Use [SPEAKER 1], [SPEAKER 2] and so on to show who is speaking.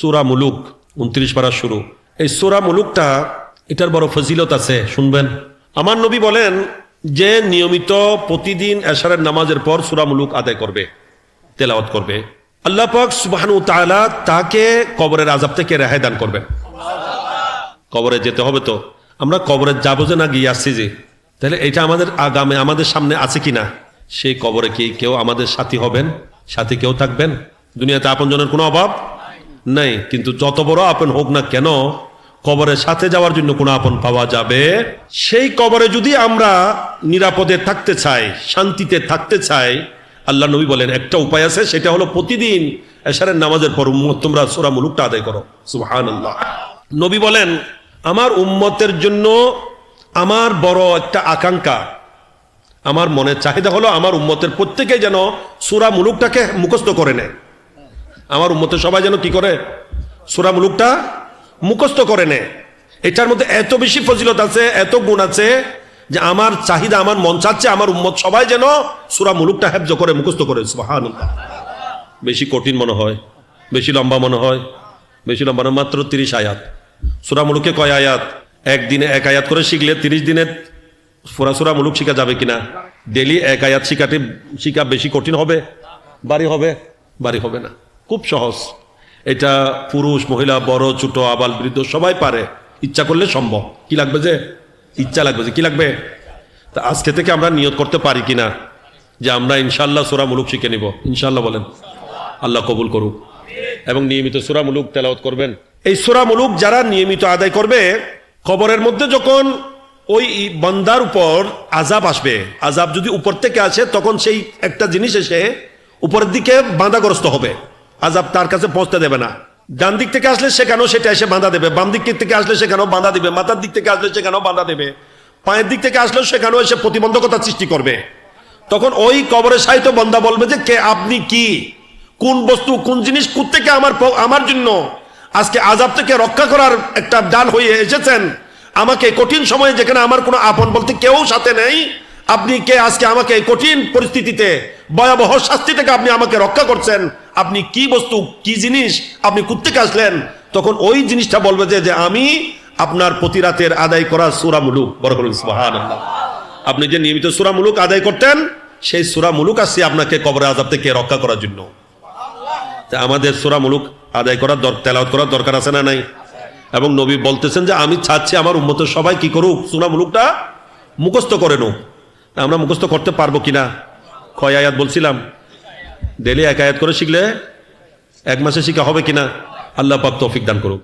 [SPEAKER 1] সুরা মুলুক, উনত্রিশ পারা শুরু। এই সুরা মুলুকটা এটার বড় ফজিলত আছে, শুনবেন। আমার নবী বলেন যে নিয়মিত প্রতিদিন এশারের নামাজের পর সুরা মুলুক আদায় করবে, তেলাওয়াত করবে। আল্লাহ পাক সুবাহানু তালা তাকে কবরের আজাব থেকে রেহাই দান করবেন। কবরে যেতে হবে তো। আমরা কবরে যাব যে না গিয়ে আসছি যে। তাহলে এটা আমাদের আগামে, আমাদের সামনে আছে কিনা? সেই কবরে কি কেউ আমাদের সাথী হবেন? সাথী কেউ থাকবেন? দুনিয়াতে আপনজনের কোনো অভাব? নাই। কিন্তু যত বড় আপন হোক না কেন, কবরের সাথে যাওয়ার জন্য কোনো আপন পাওয়া যাবে? সেই কবরে যদি আমরা নিরাপদে থাকতে চাই, শান্তিতে থাকতে চাই, আল্লাহ নবী বলেন, একটা উপায় আছে, সেটা হলো প্রতিদিন এশারের নামাজের পর উম্মত, তোমরা সোরা মুলুকটা আদায় করো। সুবহানাল্লাহ। নবী বলেন, আমার উম্মতের জন্য আমার বড় একটা আকাঙ্ক্ষা। আমার মনের চাহিদা হলো আমার উম্মতের প্রত্যেকে যেন সুরা মুলুকটাকে মুখস্থ করে নেয়। আমার উম্মতের সবাই যেন কি করে? সুরা মুলুকটা মুখস্থ করে নেয়। এটার মধ্যে এত বেশি ফজিলত আছে, এত গুণ আছে, যে আমার চাহিদা, আমার মন চাচ্ছে, আমার উম্মত সবাই যেন সুরা মুলুকটা হেফজ করে, মুখস্থ করে। সুবহানাল্লাহ। বেশি কঠিন মনে হয়, বেশি লম্বা মনে হয়, বেশি লম্বা নয় মাত্র তিরিশ আয়াত। সুরা মুলুকে কয় আয়াত? একদিনে এক আয়াত করে শিখলে তিরিশ দিনে ফুরা সুরা মুলুক শিখা যাবে কিনা? ডেলি এক আয়াত শিখাতে শিখা বেশি কঠিন হবে, বাড়ি হবে বাড়ি হবে না। খুব সহজ। এটা পুরুষ, মহিলা, বড়, ছোট, আবাল, বৃদ্ধ, সবাই পারে। ইচ্ছা করলে সম্ভব। কি লাগবে যে? ইচ্ছা লাগবে যে। কি লাগবে? তা আজকে থেকে আমরা নিয়ত করতে পারি কিনা? যে আমরা ইনশাল্লাহ সুরা মুলুক শিখে নিব। ইনশাল্লাহ বলেন। আল্লাহ কবুল করুক। এবং নিয়মিত সুরা মুলুক তেলাওয়াত করবেন। এই সুরা মুলুক যারা নিয়মিত আদায় করবে খবরের মধ্যে যখন ওই বন্দার উপর আজাব আসবে আজাব যদি উপর থেকে আসে, তখন সেই একটা জিনিস এসে উপরের দিকে বাঁধাগ্রস্ত হবে। আজাব তার কাছে পৌঁছতে দেবে না। ডান দিক থেকে আসলে সেখানেও সেটা এসে বাঁধা দেবে। বাম দিক থেকে আসলে সেখানেও বাঁধা দেবে। মাথার দিক থেকে আসলে সেখানেও বাঁধা দেবে। পায়ের দিক থেকে আসলেও সেখানেও এসে প্রতিবন্ধকতা সৃষ্টি করবে। তখন ওই কবরে সাহিত্য বন্ধা বলবে যে, কে, আপনি কি? কোন বস্তু, কোন জিনিস থেকে আমার আমার জন্য? আজকে আজাব থেকে রক্ষা করার একটা ডাল হয়ে এসেছেন। আমাকে কঠিন সময়ে যেখানে আমার কোনো আপন বলতে কেউ সাথে নেই, আপনি কে? আজকে আমাকে কঠিন পরিস্থিতিতে, ভয়াবহ শাস্তি থেকে আপনি আমাকে রক্ষা করছেন। আপনি কি বস্তু, কি জিনিস আপনি থেকে আসলেন? তখন ওই জিনিসটা বলবে যে আমি আপনার প্রতি রাতের আদায় করা সুরা মুলুক। বড় আপনি যে নিয়মিত সুরা মুলুক আদায় করতেন, সেই সুরা মুলুক আসছে আপনাকে কবরে আজাব থেকে রক্ষা করার জন্য। আমাদের সুরা মুলুক আদায় করার তেলাওয়াত করার দরকার আছে না নাই? এবং নবী বলতেছেন যে, আমি চাচ্ছি আমার উম্মতের সবাই কি করুক, সুরা মুলুকটা মুখস্থ করে নুক আমরা মুখস্থ করতে পারব কিনা? কয় আয়াত বলছিলাম? ডেলি এক আয়াত করে শিখলে এক মাসে শিখা হবে কিনা, আল্লাহ পাক তৌফিক দান করুক।